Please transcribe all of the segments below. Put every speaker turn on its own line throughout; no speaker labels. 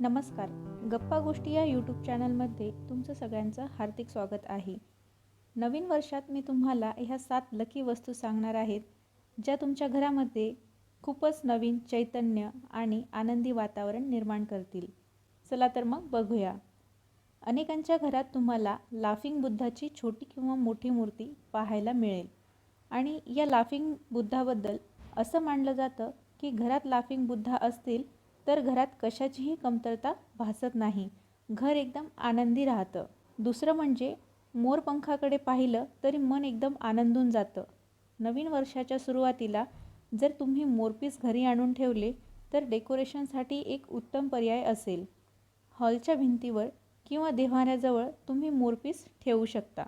नमस्कार. गप्पा गोष्टी या यूट्यूब चॅनलमध्ये तुमचं सगळ्यांचं हार्दिक स्वागत आहे. नवीन वर्षात मी तुम्हाला ह्या सात लकी वस्तू सांगणार आहेत ज्या तुमच्या घरामध्ये खूपच नवीन चैतन्य आणि आनंदी वातावरण निर्माण करतील. चला तर मग बघूया. अनेकांच्या घरात तुम्हाला लाफिंग बुद्धाची छोटी किंवा मोठी मूर्ती पाहायला मिळेल. आणि या लाफिंग बुद्धाबद्दल असं मानलं जातं की घरात लाफिंग बुद्धा असतील तर घरात कशाचीही कमतरता भासत नाही. घर एकदम आनंदी राहतं. दुसरं म्हणजे मोरपंखाकडे पाहिलं तरी मन एकदम आनंदून जातं. नवीन वर्षाच्या सुरुवातीला जर तुम्ही मोरपीस घरी आणून ठेवले तर डेकोरेशनसाठी एक उत्तम पर्याय असेल. हॉलच्या भिंतीवर किंवा देव्हाऱ्याजवळ तुम्ही मोरपीस ठेवू शकता.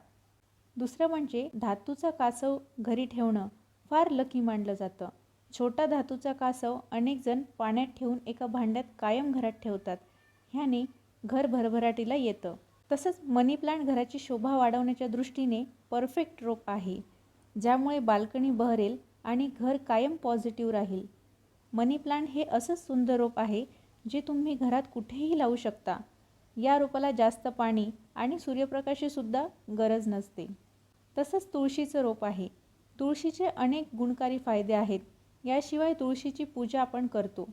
दुसरं म्हणजे धातूचा कासव घरी ठेवणं फार लकी मानलं जातं. छोटा धातूचा कासव अनेक जण पाण्यात ठेवून एका भांड्यात कायम घरात ठेवतात. ह्याने घर भरभराटीला येतं. तसंच मनी प्लांट घराची शोभा वाढवण्याच्या दृष्टीने परफेक्ट रोप आहे ज्यामुळे बाल्कनी बहरेल आणि घर कायम पॉझिटिव्ह राहील. मनी प्लांट हे असंच सुंदर रोप आहे जे तुम्ही घरात कुठेही लावू शकता. या रोपाला जास्त पाणी आणि सूर्यप्रकाशसुद्धा गरज नसते. तसंच तुळशीचं रोप आहे. तुळशीचे अनेक गुणकारी फायदे आहेत. याशिवाय तुळशीची पूजा आपण करतो.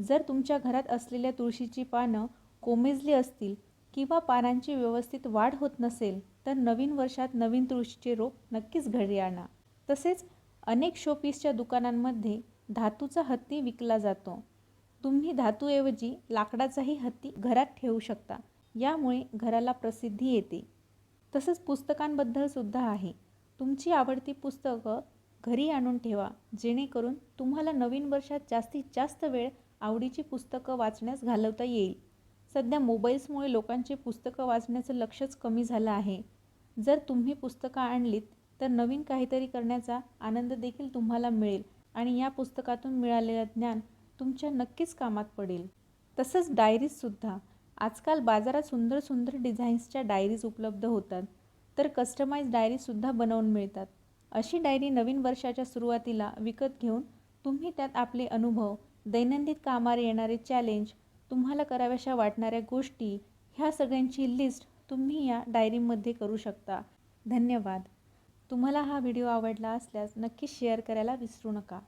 जर तुमच्या घरात असलेल्या तुळशीची पानं कोमेजली असतील किंवा पानांची व्यवस्थित वाढ होत नसेल तर नवीन वर्षात नवीन तुळशीचे रोप नक्कीच घरी आणा. तसेच अनेक शोपीसच्या दुकानांमध्ये धातूचा हत्ती विकला जातो. तुम्ही धातूऐवजी लाकडाचाही हत्ती घरात ठेवू शकता. यामुळे घराला प्रसिद्धी येते. तसंच पुस्तकांबद्दल सुद्धा आहे. तुमची आवडती पुस्तकं घरी आणून ठेवा जेणेकरून तुम्हाला नवीन वर्षात जास्तीत जास्त वेळ आवडीची पुस्तकं वाचण्यास घालवता येईल. सध्या मोबाईल्समुळे लोकांचे पुस्तकं वाचण्याचं लक्षच कमी झालं आहे. जर तुम्ही पुस्तकं आणलीत तर नवीन काहीतरी करण्याचा आनंद देखील तुम्हाला मिळेल आणि या पुस्तकातून मिळालेलं ज्ञान तुमच्या नक्कीच कामात पडेल. तसंच डायरीजसुद्धा आजकाल बाजारात सुंदर सुंदर डिझाईन्सच्या डायरीज उपलब्ध होतात. तर कस्टमाइज डायरीजसुद्धा बनवून मिळतात. अशी डायरी नवीन वर्षाच्या सुरुवातीला विकत घेऊन तुम्ही त्यात आपले अनुभव दैनंदिन कामावर येणारे चॅलेंज तुम्हाला कराव्याशा वाटणाऱ्या गोष्टी ह्या सगळ्यांची लिस्ट तुम्ही या डायरीमध्ये करू शकता. धन्यवाद. तुम्हाला हा व्हिडिओ आवडला असल्यास नक्की शेअर करायला विसरू नका.